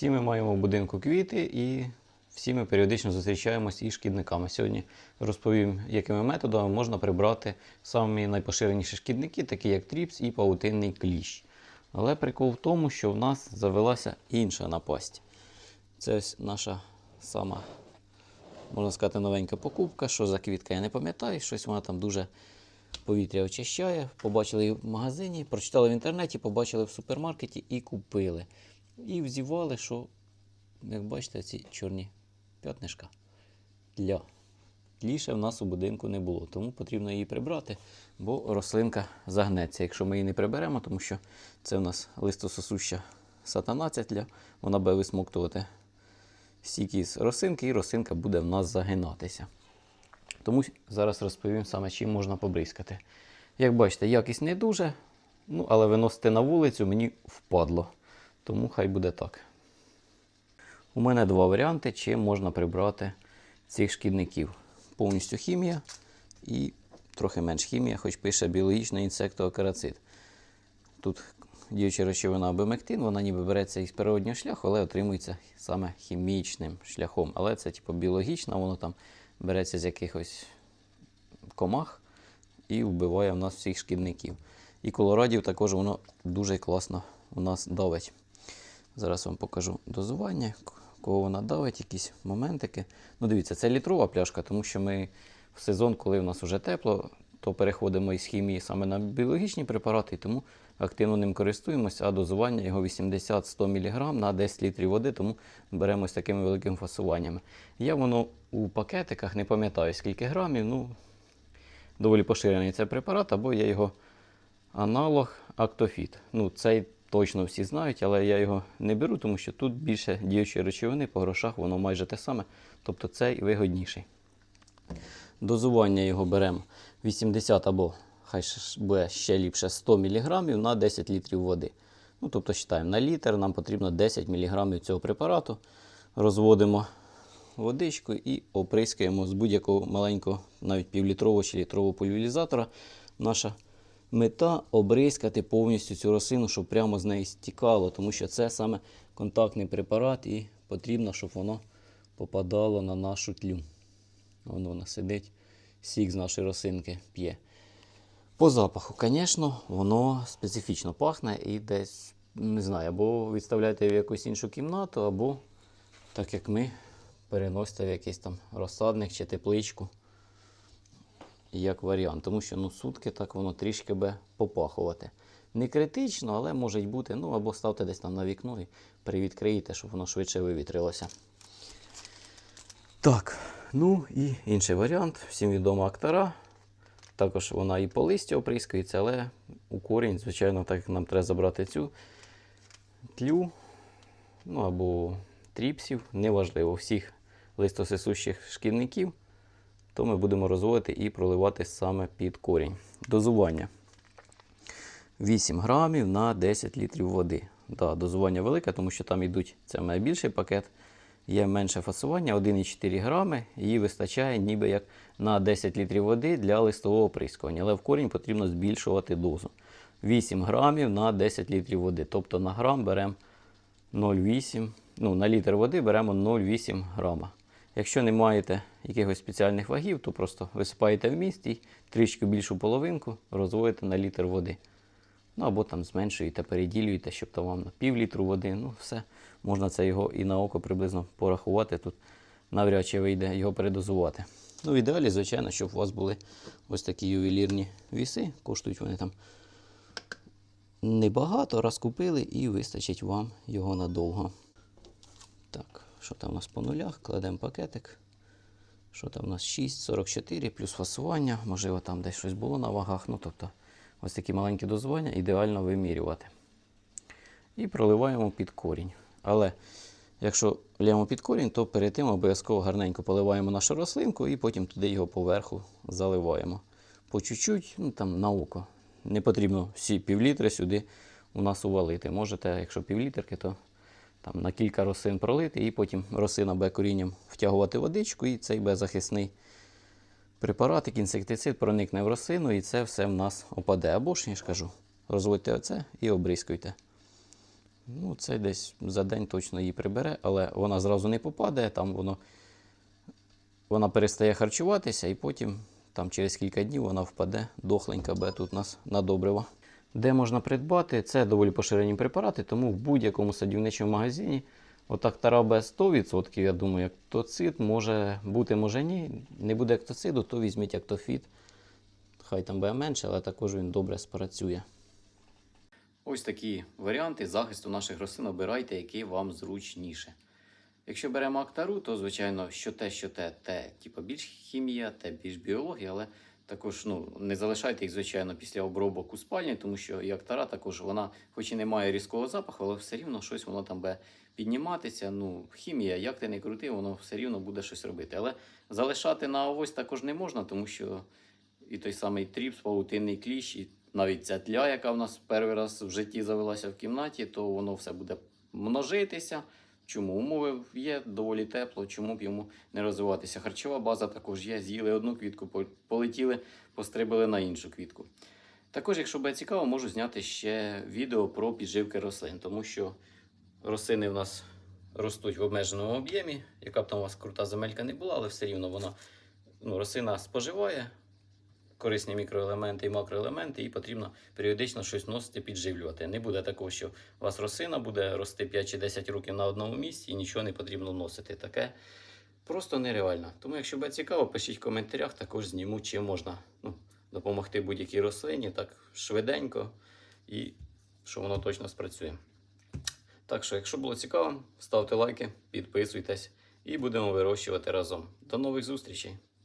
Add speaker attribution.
Speaker 1: Всі ми маємо в будинку квіти і всі ми періодично зустрічаємось із шкідниками. Сьогодні розповім, якими методами можна прибрати самі найпоширеніші шкідники, такі як тріпс і павутинний кліщ. Але прикол в тому, що в нас завелася інша напасть. Це ось наша сама, можна сказати, новенька покупка. Що за квітка, я не пам'ятаю. Щось вона там дуже повітря очищає. Побачили її в магазині, прочитали в інтернеті, побачили в супермаркеті і купили. І взівали, що, як бачите, ці чорні п'ятнишка для тліше в нас у будинку не було. Тому потрібно її прибрати, бо рослинка загнеться. Якщо ми її не приберемо, тому що це у нас листососуща сатана цятля, вона буде висмоктувати стійкі з рослинки, і рослинка буде в нас загинатися. Тому зараз розповім саме, чим можна побризкати. Як бачите, якість не дуже, ну, але виносити на вулицю мені впадло. Тому хай буде так. У мене два варіанти, чим можна прибрати цих шкідників. Повністю хімія і трохи менш хімія, хоч пише біологічний інсектоакарацид. Тут діюча речовина абемектин, вона ніби береться із природнього шляху, але отримується саме хімічним шляхом. Але це типу біологічна, воно там береться з якихось комах і вбиває в нас всіх шкідників. І колорадів також воно дуже класно у нас давить. Зараз вам покажу дозування, кого вона давить, якісь моментики. Ну, дивіться, це літрова пляшка, тому що ми в сезон, коли в нас вже тепло, то переходимо із хімії саме на біологічні препарати, і тому активно ним користуємося, а дозування його 80-100 мг на 10 літрів води, тому беремо з такими великими фасуваннями. Я воно у пакетиках, не пам'ятаю скільки грамів, ну доволі поширений цей препарат, або я його аналог Актофіт. Ну, цей точно всі знають, але я його не беру, тому що тут більше діючої речовини, по грошах воно майже те саме, тобто цей вигодніший. Дозування його беремо 80 або хай буде ще ліпше 100 мг на 10 літрів води. Ну, тобто, вважаємо, на літр нам потрібно 10 мг цього препарату. Розводимо водичку і оприскуємо з будь-якого маленького, навіть півлітрового чи літрового пульверізатора. Наша мета обрискати повністю цю рослину, щоб прямо з неї стікало, тому що це саме контактний препарат і потрібно, щоб воно попадало на нашу тлю. Воно вона сидить, сік з нашої рослинки п'є. По запаху, звісно, воно специфічно пахне і десь, не знаю, або відставляєте в якусь іншу кімнату, або, так як ми, переносите в якийсь там розсадник чи тепличку. Як варіант, тому що ну, сутки так воно трішки би попахувати. Не критично, але може бути. Ну або ставте десь там на вікно і привідкриєте, щоб воно швидше вивітрилося. Так, ну і інший варіант. Всім відома актара. Також вона і по листю оприскується, але у корінь, звичайно, так нам треба забрати цю тлю, ну або тріпсів, неважливо, всіх листосисущих шкідників, то ми будемо розводити і проливати саме під корінь. Дозування 8 грамів на 10 літрів води. Да, дозування велике, тому що там йдуть, це найбільший пакет. Є менше фасування 1,4 грами, її вистачає ніби як на 10 літрів води для листового оприскування. Але в корінь потрібно збільшувати дозу. 8 грамів на 10 літрів води. Тобто на грам беремо 0,8, ну на літр води беремо 0,8 грама. Якщо не маєте якихось спеціальних вагів, то просто висипаєте в міст і трішки більшу половинку розводите на літр води. Ну або там зменшуєте, переділюєте, щоб там вам на пів літру води. Ну, все. Можна це його і на око приблизно порахувати. Тут навряд чи вийде його передозувати. Ну, в ідеалі, звичайно, щоб у вас були ось такі ювелірні віси. Коштують вони там небагато, раз купили і вистачить вам його надовго. Так, що там у нас по нулях? Кладемо пакетик. Що там у нас 6,44 плюс фасування. Можливо, там десь щось було на вагах. Ну, тобто, ось такі маленькі дозування ідеально вимірювати. І проливаємо під корінь. Але якщо лємо під корінь, то перед тим обов'язково гарненько поливаємо нашу рослинку і потім туди його поверху заливаємо. По чуть-чуть, ну там на око. Не потрібно всі півлітри сюди у нас увалити. Можете, якщо півлітерки, то там на кілька рослин пролити, і потім рослина буде корінням втягувати водичку, і цей беззахисний препарат, як інсектицид, проникне в рослину, і це все в нас опаде. Або ж, я ж кажу, розводьте оце і обрискуйте. Ну, це десь за день точно її прибере, але вона зразу не попадає, там воно вона перестає харчуватися і потім там через кілька днів вона впаде дохленька, бе тут у нас на добриво. Де можна придбати? Це доволі поширені препарати, тому в будь-якому садівничому магазині отак тарабе 100%, я думаю, актоцид може бути, може ні. Не буде актоциду, то візьміть актофіт. Хай там буде менше, але також він добре спрацює. Ось такі варіанти захисту наших рослин обирайте, які вам зручніше. Якщо беремо актару, то звичайно, що те, що те, те, типу, більш хімія, те більш біологія, але також ну, не залишайте їх, звичайно, після обробок у спальні, тому що і актара також вона, хоч і не має різкого запаху, але все рівно щось воно там буде підніматися. Ну, хімія, як ти не крути, воно все рівно буде щось робити. Але залишати на авось також не можна, тому що і той самий тріпс, паутинний кліщ, і навіть ця тля, яка в нас перший раз в житті завелася в кімнаті, то воно все буде множитися. Чому умови є доволі тепло, чому б йому не розвиватися? Харчова база також є. З'їли одну квітку, полетіли, пострибали на іншу квітку. Також, якщо буде цікаво, можу зняти ще відео про підживки рослин, тому що рослини в нас ростуть в обмеженому об'ємі. Яка б там у вас крута земелька не була, але все рівно вона ну, рослина споживає корисні мікроелементи і макроелементи, і потрібно періодично щось носити, підживлювати. Не буде такого, що у вас рослина буде рости 5 чи 10 років на одному місці і нічого не потрібно вносити. Таке просто нереально. Тому, якщо буде цікаво, пишіть в коментарях, також зніму, чим можна ну, допомогти будь-якій рослині так швиденько і що воно точно спрацює. Так що, якщо було цікаво, ставте лайки, підписуйтесь і будемо вирощувати разом. До нових зустрічей!